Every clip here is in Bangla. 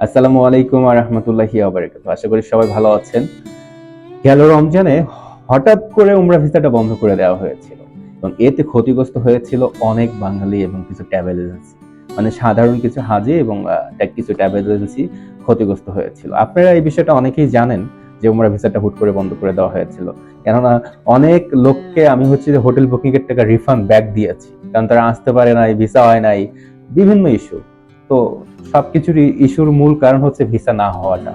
আসসালামু আলাইকুম রহমতুল্লাহি আবরাকাত আশা করি সবাই ভালো আছেন। গেল রমজানে হঠাৎ করে উমরা ভিসাটা বন্ধ করে দেওয়া হয়েছিল। এবং এতে ক্ষতিগ্রস্ত হয়েছিল অনেক বাঙালি এবং কিছু ট্রাভেল এজেন্সি। মানে সাধারণ কিছু হাজি এবং কিছু ট্রাভেল এজেন্সি ক্ষতিগ্রস্ত হয়েছিল। আপনারা এই বিষয়টা অনেকেই জানেন যে উমরা ভিসাটা হুট করে বন্ধ করে দেওয়া হয়েছিল। কেননা অনেক লোককে আমি হচ্ছে যে হোটেল বুকিং এর টাকা রিফান্ড ব্যাক দিয়েছি। কারণ তারা আসতে পারে নাই, ভিসা হয় নাই, বিভিন্ন ইস্যু তো সবকিছুর ইস্যুর মূল কারণ হচ্ছে ভিসা না হওয়াটা।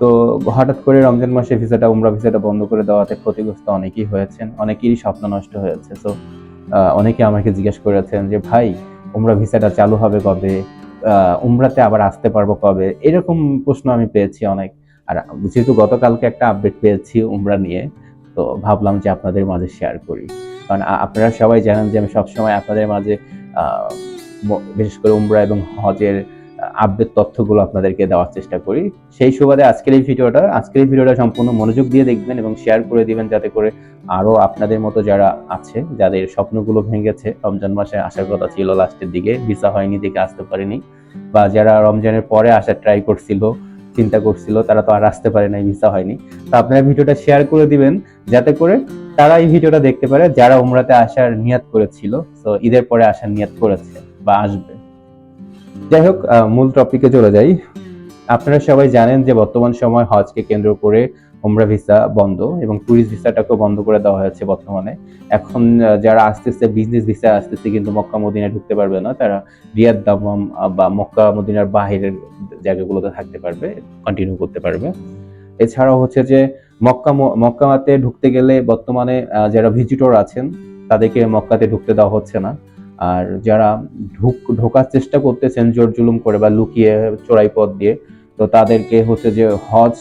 তো হঠাৎ করে রমজান মাসে ভিসাটা, উমরা ভিসাটা বন্ধ করে দেওয়াতে ক্ষতিগ্রস্ত অনেকেই হয়েছেন, অনেকেরই স্বপ্ন নষ্ট হয়েছে। তো অনেকে আমাকে জিজ্ঞেস করেছেন যে, ভাই, উমরা ভিসাটা চালু হবে কবে? উমরাতে আবার আসতে পারব কবে? এরকম প্রশ্ন আমি পেয়েছি অনেক। আর যেহেতু গতকালকে একটা আপডেট পেয়েছি উমরা নিয়ে, তো ভাবলাম যে আপনাদের মাঝে শেয়ার করি। কারণ আপনারা সবাই জানেন যে আমি সবসময় আপনাদের মাঝে বিশেষ করে উমরা এবং হজের আপডেট তথ্যগুলো আপনাদেরকে দেওয়ার চেষ্টা করি। সেই সুবাদে আজকের এই ভিডিওটা, আজকের এই ভিডিওটা সম্পূর্ণ মনোযোগ দিয়ে দেখবেন এবং শেয়ার করে দিবেন যাতে করে আরও আপনাদের মতো যারা আছে, যাদের স্বপ্নগুলো ভেঙেছে, রমজান মাসে আসার কথা ছিল লাস্টের দিকে, ভিসা হয়নি, দেখে আসতে পারেনি, বা যারা রমজানের পরে আসার ট্রাই করছিল, চিন্তা করছিল, তারা তো আর আসতে পারে নাই, ভিসা হয়নি। তো আপনারা ভিডিওটা শেয়ার করে দিবেন, যাতে করে তারা এই ভিডিওটা দেখতে পারে, যারা উমরাতে আসার নিয়াত করেছিল তো ঈদের পরে আসার নিয়াত করেছে। বা আসবে। যাই হোক মূল টপিকে চলে যাই। আপনারা সবাই জানেন যে বর্তমান সময় হজকে কেন্দ্র করে উমরা ভিসা বন্ধ এবং ট্যুরিস্ট ভিসাটাকেও বন্ধ করে দেওয়া হয়েছে বর্তমানে। এখন যারা আসতেছে বিজনেস ভিসা আসতেছে কিন্তু মক্কা, মদিনায় ঢুকতে পারবে না। তারা রিয়াদ দামাম বা মক্কা, মদিনার বাহিরের জায়গাগুলোতে থাকতে পারবে কন্টিনিউ করতে পারবে। এছাড়াও হচ্ছে যে মক্কা মক্কাতে ঢুকতে গেলে বর্তমানে যারা ভিজিটর আছেন, তাদেরকে মক্কাতে ঢুকতে দেওয়া হচ্ছে না। আর যারা ঢুক, ঢোকার চেষ্টা করতেছেন জোর জুলুম করে বা লুকিয়ে চোরাই পথ দিয়ে, তো তাদেরকে হচ্ছে যে হজ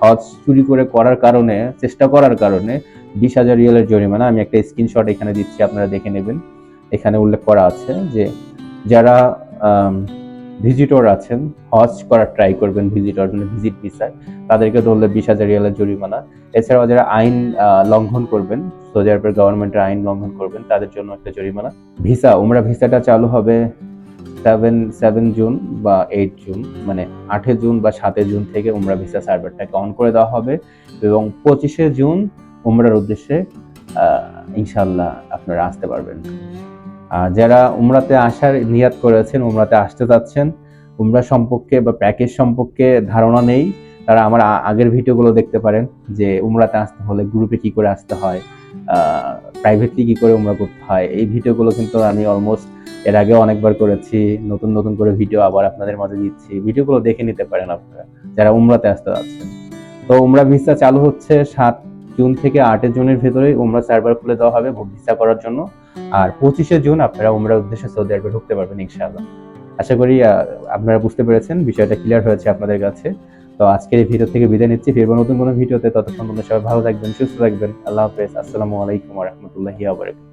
হজ চুরি করে করার কারণে, চেষ্টা করার কারণে বিশ হাজার রিয়ালের জরিমানা, আমি একটা স্ক্রিনশট এখানে দিচ্ছি, আপনারা দেখে নেবেন। এখানে উল্লেখ করা আছে যে যারা ভিজিটর আছেন হজ করার ট্রাই করবেন ভিজিটর মানে ভিজিট ভিসায় তাদেরকে ধরলে বিশ হাজার রিয়ালের জরিমানা। এছাড়াও যারা আইন লঙ্ঘন করবেন, সৌদি আরবের গভর্নমেন্টের আইন লঙ্ঘন করবেন, তাদের জন্য একটা জরিমানা। ভিসা উমরা ভিসাটা চালু হবে সেভেন সেভেন জুন বা এইট জুন মানে আটে জুন বা সাতে জুন থেকে উমরা ভিসা সার্ভারটাকে অন করে দেওয়া হবে এবং পঁচিশে জুন উমরার উদ্দেশ্যে ইনশাল্লাহ আপনারা আসতে পারবেন। যারা উমরাতে আসার নিয়াত করেছেন, উমরাতে আসতে চাচ্ছেন, উমরা সম্পর্কে বা প্যাকেজ সম্পর্কে ধারণা নেই, তারা আমার আগের ভিডিওগুলো দেখতে পারেন যে উমরাতে আসতে হলে গ্রুপে কি করে আসতে হয় প্রাইভেটলি কি করে উমরা করতে হয়। এই ভিডিওগুলো কিন্তু আমি অলমোস্ট এর আগে অনেকবার করেছি, নতুন নতুন করে ভিডিও আবার আপনাদের মাঝে দিচ্ছি। ভিডিওগুলো দেখে নিতে পারেন আপনারা, যারা উমরাতে আসতে যাচ্ছেন তো উমরা ভিসা চালু হচ্ছে সাত জুন থেকে আটে জুনের ভেতরে উমরা সার্ভার খুলে দেওয়া হবে ভিসা করার জন্য। আর পঁচিশে জুন আপনারা উমরার উদ্দেশ্যে সৌদি আরবে ঢুকতে পারবেন, ইনশাআল্লাহ। আশা করি আপনারা বুঝতে পেরেছেন, বিষয়টা ক্লিয়ার হয়েছে আপনাদের কাছে। তো আজকের এই ভিডিও থেকে বিদায় নিচ্ছি, ফিরবো নতুন কোনো ভিডিওতে। ততক্ষণ সবাই ভালো থাকবেন, সুস্থ থাকবেন। আল্লাহ হাফেজ। আসসালামু আলাইকুম রহমতুল্লাহি আবরাকাতুহু